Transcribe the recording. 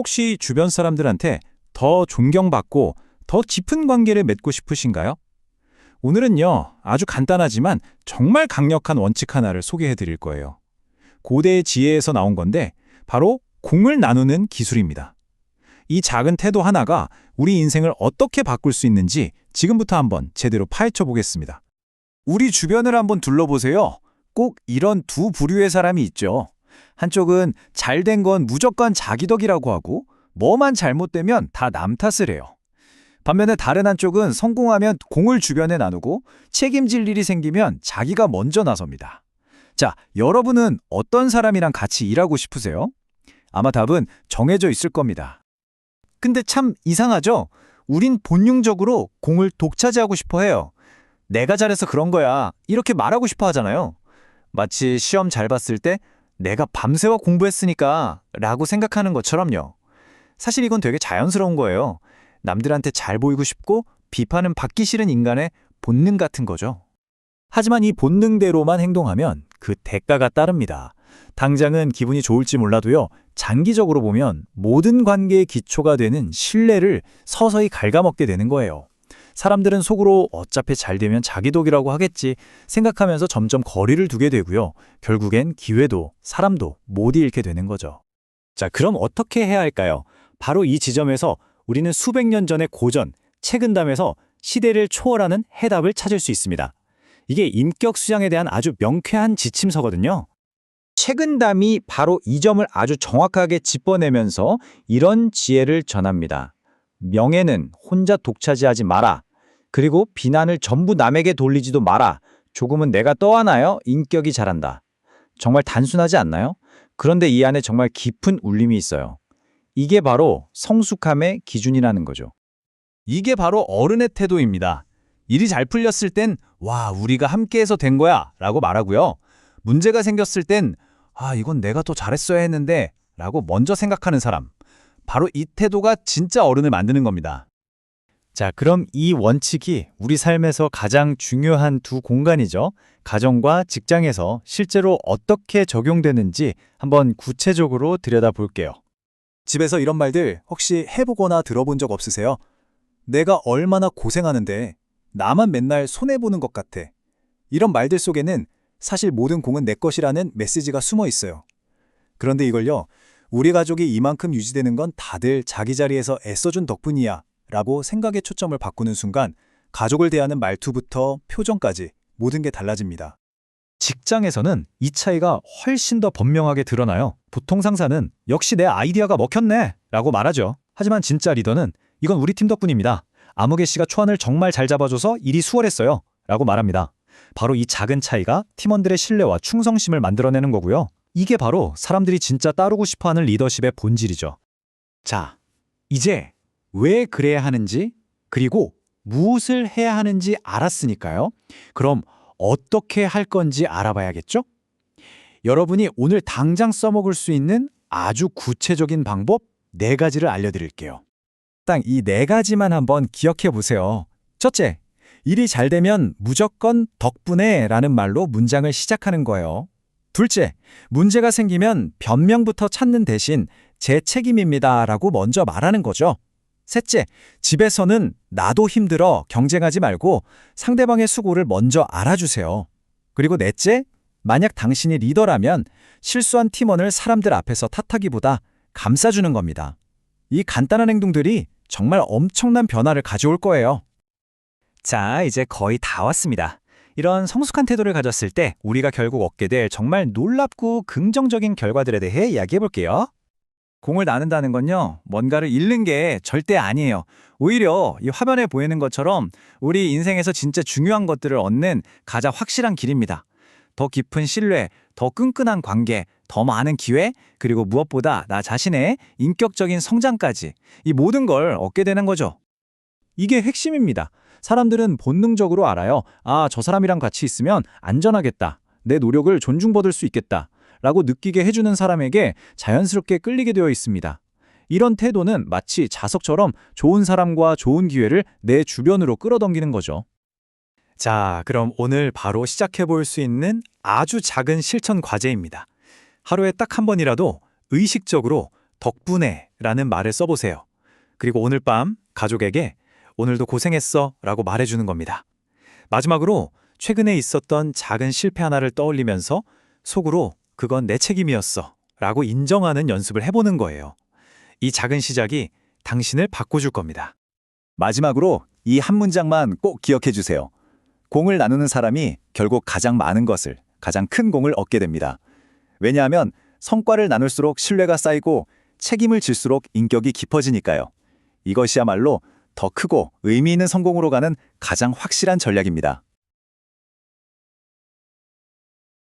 혹시 주변 사람들한테 더 존경받고 더 깊은 관계를 맺고 싶으신가요? 오늘은요, 아주 간단하지만 정말 강력한 원칙 하나를 소개해 드릴 거예요. 고대의 지혜에서 나온 건데, 바로 공을 나누는 기술입니다. 이 작은 태도 하나가 우리 인생을 어떻게 바꿀 수 있는지 지금부터 한번 제대로 파헤쳐 보겠습니다. 우리 주변을 한번 둘러보세요. 꼭 이런 두 부류의 사람이 있죠. 한쪽은 잘 된 건 무조건 자기 덕이라고 하고 뭐만 잘못되면 다 남 탓을 해요. 반면에 다른 한쪽은 성공하면 공을 주변에 나누고 책임질 일이 생기면 자기가 먼저 나섭니다. 자, 여러분은 어떤 사람이랑 같이 일하고 싶으세요? 아마 답은 정해져 있을 겁니다. 근데 참 이상하죠? 우린 본능적으로 공을 독차지하고 싶어 해요. 내가 잘해서 그런 거야. 이렇게 말하고 싶어 하잖아요. 마치 시험 잘 봤을 때 내가 밤새워 공부했으니까 라고 생각하는 것처럼요. 사실 이건 되게 자연스러운 거예요. 남들한테 잘 보이고 싶고 비판은 받기 싫은 인간의 본능 같은 거죠. 하지만 이 본능대로만 행동하면 그 대가가 따릅니다. 당장은 기분이 좋을지 몰라도요. 장기적으로 보면 모든 관계의 기초가 되는 신뢰를 서서히 갉아먹게 되는 거예요. 사람들은 속으로 어차피 잘 되면 자기 독이라고 하겠지 생각하면서 점점 거리를 두게 되고요. 결국엔 기회도 사람도 못 잃게 되는 거죠. 자, 그럼 어떻게 해야 할까요? 바로 이 지점에서 우리는 수백 년 전의 고전, 책은담에서 시대를 초월하는 해답을 찾을 수 있습니다. 이게 인격 수양에 대한 아주 명쾌한 지침서거든요. 책은담이 바로 이 점을 아주 정확하게 짚어내면서 이런 지혜를 전합니다. 명예는 혼자 독차지하지 마라. 그리고 비난을 전부 남에게 돌리지도 마라. 조금은 내가 떠안아요. 인격이 자란다. 정말 단순하지 않나요? 그런데 이 안에 정말 깊은 울림이 있어요. 이게 바로 성숙함의 기준이라는 거죠. 이게 바로 어른의 태도입니다. 일이 잘 풀렸을 땐, 와, 우리가 함께해서 된 거야. 라고 말하고요. 문제가 생겼을 땐, 아, 이건 내가 더 잘했어야 했는데. 라고 먼저 생각하는 사람. 바로 이 태도가 진짜 어른을 만드는 겁니다. 자, 그럼 이 원칙이 우리 삶에서 가장 중요한 두 공간이죠. 가정과 직장에서 실제로 어떻게 적용되는지 한번 구체적으로 들여다볼게요. 집에서 이런 말들 혹시 해보거나 들어본 적 없으세요? 내가 얼마나 고생하는데 나만 맨날 손해보는 것 같아. 이런 말들 속에는 사실 모든 공은 내 것이라는 메시지가 숨어 있어요. 그런데 이걸요, 우리 가족이 이만큼 유지되는 건 다들 자기 자리에서 애써준 덕분이야 라고 생각의 초점을 바꾸는 순간 가족을 대하는 말투부터 표정까지 모든 게 달라집니다. 직장에서는 이 차이가 훨씬 더 분명하게 드러나요. 보통 상사는 역시 내 아이디어가 먹혔네 라고 말하죠. 하지만 진짜 리더는 이건 우리 팀 덕분입니다. 아무개 씨가 초안을 정말 잘 잡아줘서 일이 수월했어요. 라고 말합니다. 바로 이 작은 차이가 팀원들의 신뢰와 충성심을 만들어내는 거고요. 이게 바로 사람들이 진짜 따르고 싶어하는 리더십의 본질이죠. 자, 이제 왜 그래야 하는지 그리고 무엇을 해야 하는지 알았으니까요. 그럼 어떻게 할 건지 알아봐야겠죠? 여러분이 오늘 당장 써먹을 수 있는 아주 구체적인 방법 네 가지를 알려드릴게요. 딱 이 네 가지만 한번 기억해 보세요. 첫째, 일이 잘 되면 무조건 덕분에 라는 말로 문장을 시작하는 거예요. 둘째, 문제가 생기면 변명부터 찾는 대신 제 책임입니다 라고 먼저 말하는 거죠. 셋째, 집에서는 나도 힘들어 경쟁하지 말고 상대방의 수고를 먼저 알아주세요. 그리고 넷째, 만약 당신이 리더라면 실수한 팀원을 사람들 앞에서 탓하기보다 감싸주는 겁니다. 이 간단한 행동들이 정말 엄청난 변화를 가져올 거예요. 자, 이제 거의 다 왔습니다. 이런 성숙한 태도를 가졌을 때 우리가 결국 얻게 될 정말 놀랍고 긍정적인 결과들에 대해 이야기해 볼게요. 공을 나눈다는 건요, 뭔가를 잃는 게 절대 아니에요. 오히려 이 화면에 보이는 것처럼 우리 인생에서 진짜 중요한 것들을 얻는 가장 확실한 길입니다. 더 깊은 신뢰, 더 끈끈한 관계, 더 많은 기회, 그리고 무엇보다 나 자신의 인격적인 성장까지 이 모든 걸 얻게 되는 거죠. 이게 핵심입니다. 사람들은 본능적으로 알아요. 아, 저 사람이랑 같이 있으면 안전하겠다. 내 노력을 존중받을 수 있겠다. 라고 느끼게 해주는 사람에게 자연스럽게 끌리게 되어 있습니다. 이런 태도는 마치 자석처럼 좋은 사람과 좋은 기회를 내 주변으로 끌어당기는 거죠. 자, 그럼 오늘 바로 시작해 볼 수 있는 아주 작은 실천 과제입니다. 하루에 딱 한 번이라도 의식적으로 덕분에 라는 말을 써보세요. 그리고 오늘 밤 가족에게 오늘도 고생했어 라고 말해주는 겁니다. 마지막으로 최근에 있었던 작은 실패 하나를 떠올리면서 속으로 그건 내 책임이었어 라고 인정하는 연습을 해보는 거예요. 이 작은 시작이 당신을 바꿔줄 겁니다. 마지막으로 이 한 문장만 꼭 기억해 주세요. 공을 나누는 사람이 결국 가장 많은 것을, 가장 큰 공을 얻게 됩니다. 왜냐하면 성과를 나눌수록 신뢰가 쌓이고 책임을 질수록 인격이 깊어지니까요. 이것이야말로 더 크고 의미 있는 성공으로 가는 가장 확실한 전략입니다.